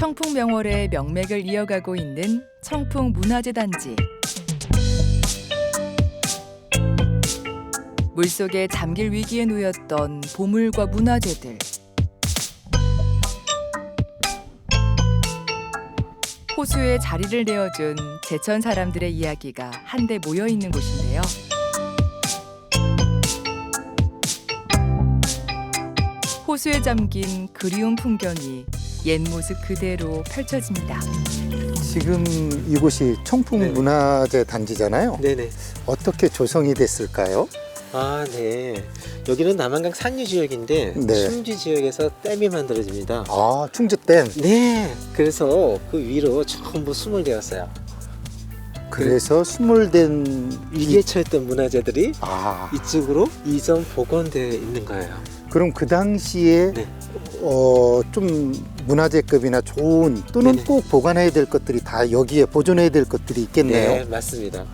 청풍 명월의 명맥을 이어가고 있는 청풍 문화재 단지. 물속에 잠길 위기에 놓였던 보물과 문화재들. 호수에 자리를 내어준 제천 사람들의 이야기가 한데 모여 있는 곳인데요. 호수에 잠긴 그리운 풍경이 옛 모습 그대로 펼쳐집니다. 지금 이곳이 청풍 네. 문화재 단지잖아요. 네네. 어떻게 조성이 됐을까요? 아, 네. 여기는 남한강 상류 지역인데 네. 충주 지역에서 댐이 만들어집니다. 아, 충주댐. 네. 그래서 그 위로 전부 숨을 되었어요. 그래서 스물된 위기에 처했던 문화재들이 아, 이쪽으로 이전 복원되어 있는 거예요. 그럼 그 당시에 네. 어, 좀 문화재급이나 좋은 또는 네네. 꼭 보관해야 될 것들이 다 여기에 보존해야 될 것들이 있겠네요. 네, 맞습니다.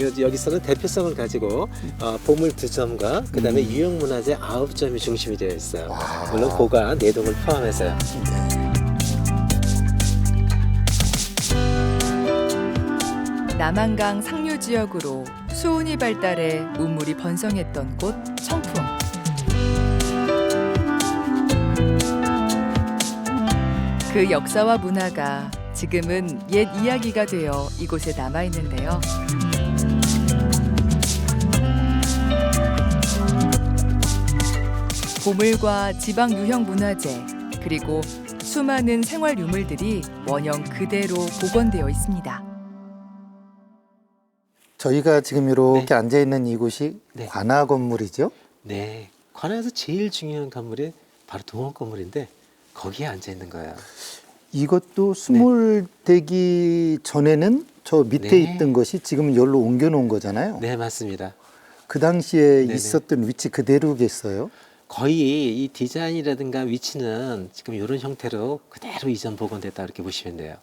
여- 여기서는 대표성을 가지고 어, 보물 두 점과 그 다음에 음. 유형 문화재 아홉 점이 중심이 되어 있어요. 와. 물론 고가 네 동을 포함해서요. 남한강 상류 지역으로 수온이 발달해 우물이 번성했던 곳 청풍. 그 역사와 문화가 지금은 옛 이야기가 되어 이곳에 남아 있는데요. 보물과 지방 유형 문화재 그리고 수많은 생활 유물들이 원형 그대로 복원되어 있습니다. 저희가 지금 이렇게 앉아 있는 이곳이 네. 관아 건물이죠. 네. 관에서 제일 중요한 건물이 바로 동원 건물인데 거기에 앉아 있는 거예요. 이것도 스물 되기 전에는 저 밑에 네. 있던 것이 지금 여기로 옮겨 놓은 거잖아요. 네, 맞습니다. 그 당시에 네네. 있었던 위치 그대로겠어요. 거의 이 디자인이라든가 위치는 지금 이런 형태로 그대로 이전 복원됐다 이렇게 보시면 돼요.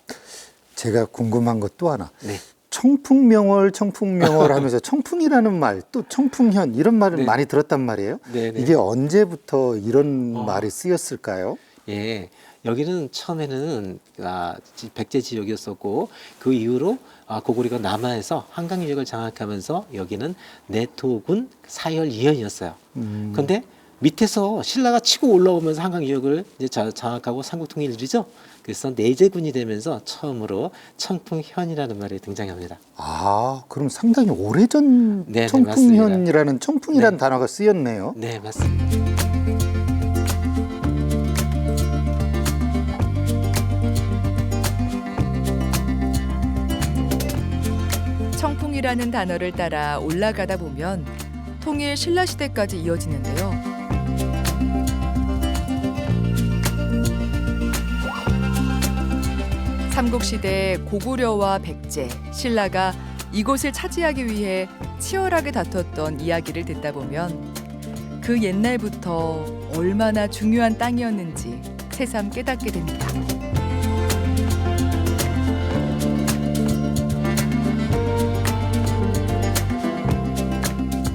제가 궁금한 것 또 하나. 네. 청풍명월, 청풍명월 하면서 청풍이라는 말, 또 청풍현 이런 말을 네. 많이 들었단 말이에요. 네, 네. 이게 언제부터 이런 어. 말이 쓰였을까요? 예. 여기는 처음에는 아, 지- 백제 지역이었었고 그 이후로 아, 고구려가 남하에서 한강 지역을 장악하면서 여기는 내토군 사열 이현이었어요. 음, 근데 밑에서 신라가 치고 올라오면서 한강 지역을 이제 자- 장악하고 삼국 통일을 이루죠. 그래서 내제군이 되면서 처음으로 청풍현이라는 말이 등장합니다. 아, 그럼 상당히 오래전 네, 네, 청풍현이라는 청풍이라는 네. 단어가 쓰였네요. 네, 맞습니다. 청풍이라는 단어를 따라 올라가다 보면 통일 신라 시대까지 이어지는데요. 삼국 시대 고구려와 백제, 신라가 이곳을 차지하기 위해 치열하게 다퉜던 이야기를 듣다 보면 그 옛날부터 얼마나 중요한 땅이었는지 새삼 깨닫게 됩니다.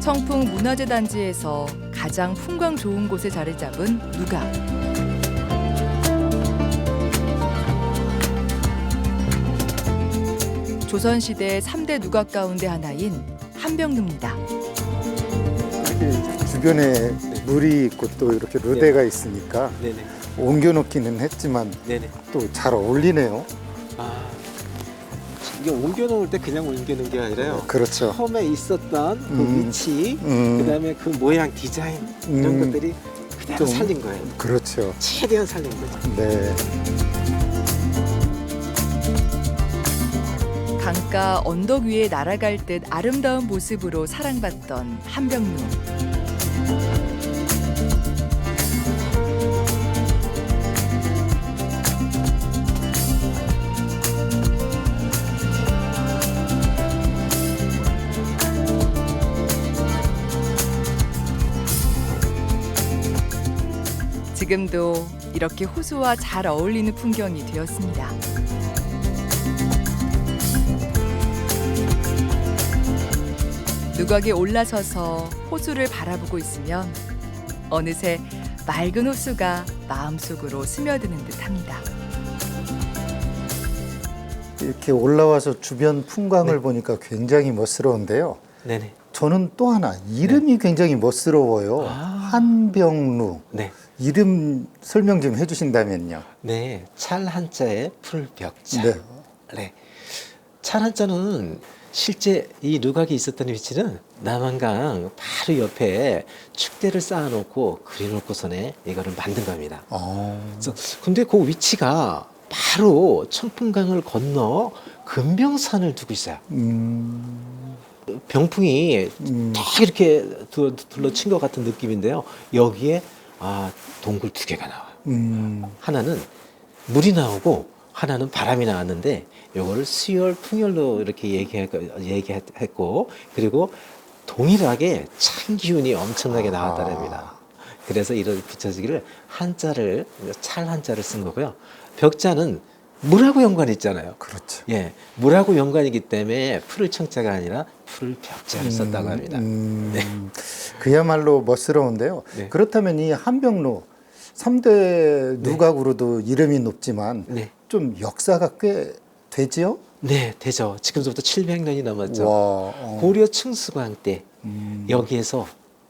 청풍 문화재 단지에서 가장 풍광 좋은 곳에 자리 잡은 누각. 조선시대 3대 누각 가운데 하나인 한병루입니다. 이렇게 주변에 물이 있고 또 이렇게 르대가 있으니까 네네. 옮겨놓기는 했지만 네네. 또 잘 어울리네요. 아, 이게 옮겨놓을 때 그냥 옮기는 게 아니라요. 그렇죠. 처음에 있었던 그 음. 위치, 음, 그다음에 그 모양, 디자인 이런 음, 것들이 그대로 좀- 살린 거예요. 그렇죠. 최대한 살린 거죠. 네. 강가 언덕 위에 날아갈 듯 아름다운 모습으로 사랑받던 한병루. 지금도 이렇게 호수와 잘 어울리는 풍경이 되었습니다. 누각에 올라서서 호수를 바라보고 있으면 어느새 맑은 호수가 마음속으로 스며드는 듯합니다. 이렇게 올라와서 주변 풍광을 네. 보니까 굉장히 멋스러운데요. 네네. 저는 또 하나 이름이 굉장히 멋스러워요. 네. 아. 한병루. 네. 이름 설명 좀 해주신다면요. 네. 찰 한자에 풀벽자. 네. 네. 찰 한자는 실제 이 누각이 있었던 위치는 남한강 바로 옆에 축대를 쌓아놓고 그려놓고서네 이거를 만든 겁니다. 어. 그래서 근데 그 위치가 바로 청풍강을 건너 금병산을 두고 있어요. 음. 병풍이 음. 딱 이렇게 둘- 둘러친 것 같은 느낌인데요. 여기에 아 동굴 두 개가 나와요. 음. 하나는 물이 나오고 하나는 바람이 나왔는데 요거를 수열 풍열로 이렇게 얘기했- 얘기했고 그리고 동일하게 찬 기운이 엄청나게 나왔다랍니다. 그래서 이런 비춰지기를 한자를 찰 한자를 쓴 거고요. 벽자는 물하고 연관이 있잖아요. 그렇죠. 예, 물하고 연관이기 때문에 풀을 청자가 아니라 풀 벽자를 썼다고 합니다. 음, 그야말로 멋스러운데요. 네. 그렇다면 이 한병로 삼대 누각으로도 이름이 높지만 네, 좀 역사가 꽤 되지요? 네, 되죠. 지금부터 700년이 넘었죠. 와, 어. 고려 층수광 때 음. 여기에서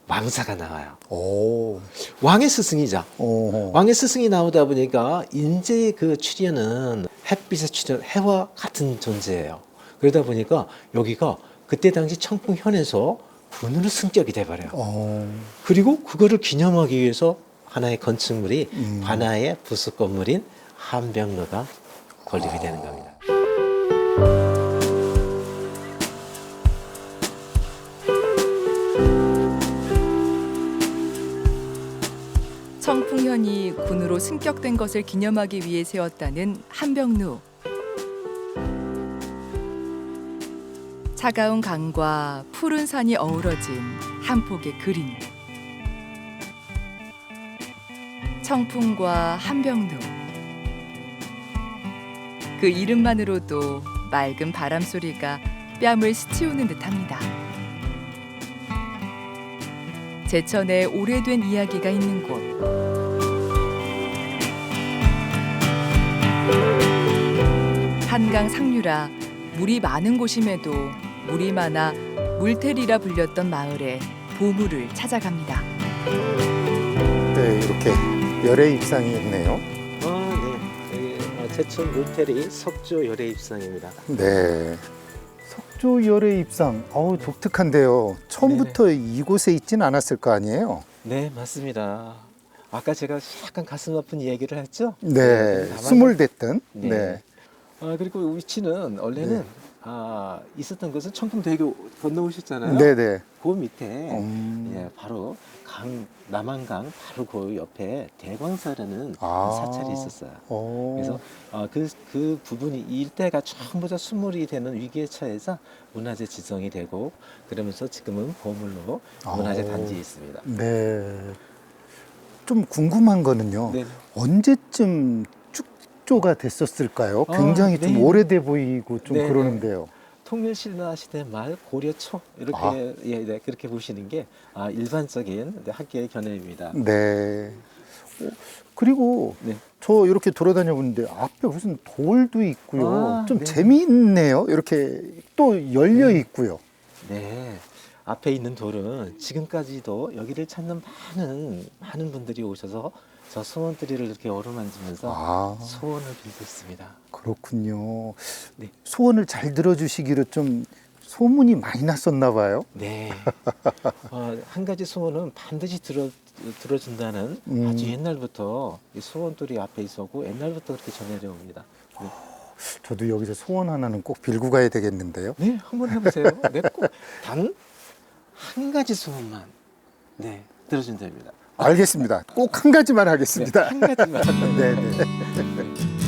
왕사가 나와요. 오, 왕의 스승이죠. 오, 왕의 스승이 나오다 보니까 인재의 그 출현은 햇빛의 출현, 해와 같은 존재예요. 그러다 보니까 여기가 그때 당시 청풍현에서 군으로 승격이 돼버려요. 어, 그리고 그거를 기념하기 위해서 하나의 건축물이 음. 관아의 부속 건물인 한병로가 건립이 되는 겁니다. 청풍현이 군으로 승격된 것을 기념하기 위해 세웠다는 한병루. 차가운 강과 푸른 산이 어우러진 한 폭의 그림. 청풍과 한병루. 그 이름만으로도 맑은 바람 소리가 뺨을 스치우는 듯합니다. 제천에 오래된 이야기가 있는 곳. 한강 상류라 물이 많은 곳임에도 물이 많아 물테리라 불렸던 마을에 보물을 찾아갑니다. 네, 이렇게 열애 입상이 있네요. 아, 네. 여기 어, 제천 물테리 석조 열애 입상입니다. 네. 석조 열애 입상, 어우 독특한데요. 처음부터 이곳에 있진 않았을 거 아니에요? 네, 맞습니다. 아까 제가 약간 가슴 아픈 이야기를 했죠? 네, 다만- 스물 됐든. 네. 네. 아, 그리고 위치는 원래는 네. 아, 있었던 것은 청풍대교 건너오셨잖아요. 네, 네. 그 밑에 음. 예, 바로 강 남한강 바로 그 옆에 대광사라는 아. 사찰이 있었어요. 오. 그래서 어, 그, 그 부분이 이 일대가 전부 다 수물이 되는 위기에 처해서 문화재 지정이 되고 그러면서 지금은 보물로 문화재 아오. 단지에 있습니다. 네. 좀 궁금한 거는요. 네. 언제쯤 축조가 됐었을까요? 아, 굉장히 좀 네. 오래돼 보이고 좀 네, 그러는데요. 통일신라 시대 말 고려 초 이렇게 아. 예, 네, 그렇게 보시는 게 아, 일반적인 네, 학계의 견해입니다. 네. 어, 그리고 네. 저 이렇게 돌아다녀 보는데 앞에 무슨 돌도 있고요. 아, 좀 네. 재미있네요. 이렇게 또 열려 있고요. 네. 앞에 있는 돌은 지금까지도 여기를 찾는 많은 많은 분들이 오셔서 저 소원들이를 이렇게 어루만지면서 아, 소원을 빌고 있습니다. 그렇군요. 네. 소원을 잘 들어주시기로 좀 소문이 많이 났었나 봐요. 네. 어, 한 가지 소원은 반드시 들어 들어준다는 음. 아주 옛날부터 이 소원돌이 앞에 있었고 옛날부터 그렇게 전해져 옵니다. 네. 저도 여기서 소원 하나는 꼭 빌고 가야 되겠는데요. 네, 한번 해보세요. 네, 꼭단 한 가지 소원만 네 들어준답니다. 알겠습니다. 꼭 한 가지만 네, 하겠습니다. 한 가지만. 네, 네.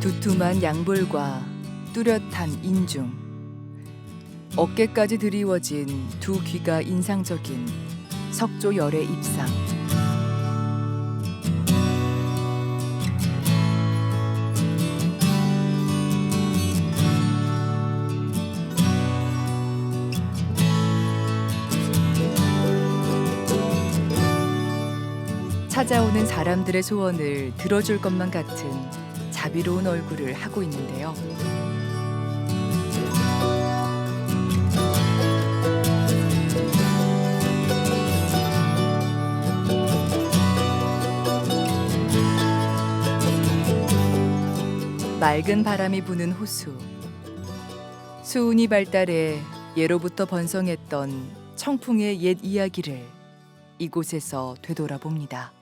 두툼한 양볼과 뚜렷한 인중. 어깨까지 드리워진 두 귀가 인상적인 석조 열의 입상. 찾아오는 사람들의 소원을 들어줄 것만 같은 자비로운 얼굴을 하고 있는데요. 맑은 바람이 부는 호수. 수운이 발달해 예로부터 번성했던 청풍의 옛 이야기를 이곳에서 되돌아봅니다.